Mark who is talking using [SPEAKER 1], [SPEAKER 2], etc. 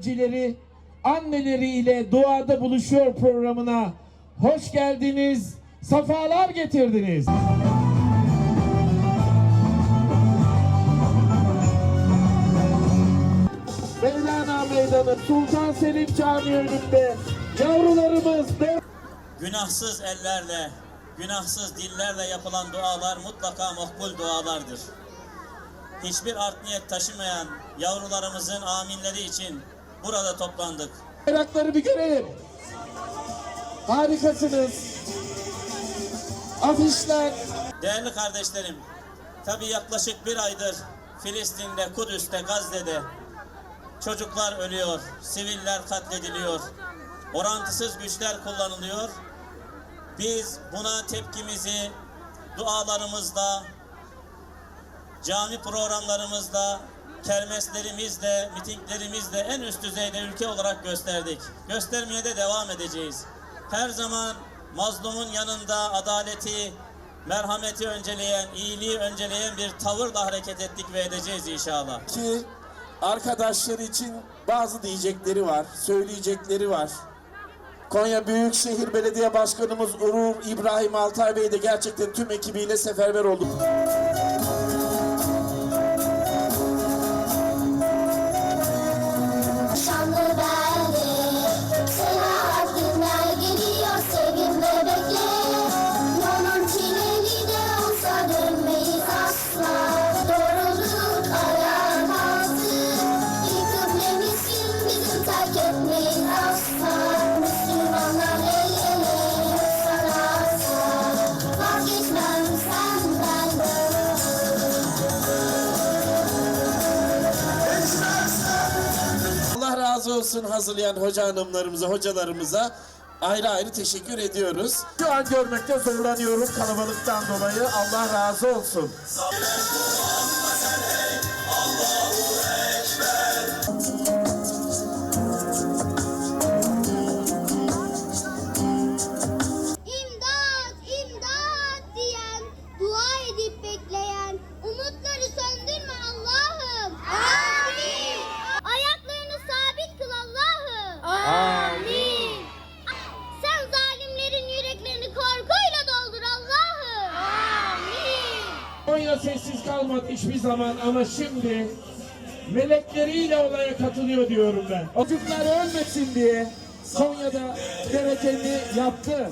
[SPEAKER 1] öğrencileri anneleriyle duada buluşuyor programına hoş geldiniz, safalar getirdiniz. Mevlana Meydanı Sultan Selim Camii önünde yavrularımız
[SPEAKER 2] Günahsız ellerle, günahsız dillerle yapılan dualar mutlaka makbul dualardır. Hiçbir art niyet taşımayan yavrularımızın aminleri için burada toplandık.
[SPEAKER 1] bayrakları bir görelim. Harikasınız. Afişler,
[SPEAKER 2] Değerli kardeşlerim, tabi yaklaşık bir aydır Filistin'de, Kudüs'te, Gazze'de çocuklar ölüyor, siviller katlediliyor, orantısız güçler kullanılıyor. Biz buna tepkimizi dualarımızda, cami programlarımızda, kermeslerimizle, mitinglerimizle en üst düzeyde ülke olarak gösterdik. Göstermeye de devam edeceğiz. Her zaman mazlumun yanında adaleti, merhameti önceleyen, iyiliği önceleyen bir tavırla hareket ettik ve edeceğiz inşallah.
[SPEAKER 3] ki arkadaşlar için bazı diyecekleri var, söyleyecekleri var. Konya Büyükşehir Belediye Başkanımız Uğur İbrahim Altay Bey de gerçekten tüm ekibiyle seferber oldu. Razı olsun hazırlayan hoca hanımlarımıza, hocalarımıza ayrı ayrı teşekkür ediyoruz. Şu an görmekte zorlanıyorum kalabalıktan dolayı. Allah razı olsun.
[SPEAKER 1] Konya sessiz kalmadı hiçbir zaman ama şimdi melekleriyle olaya katılıyor diyorum ben. O ölmesin diye Konya'da gerekeni yaptı.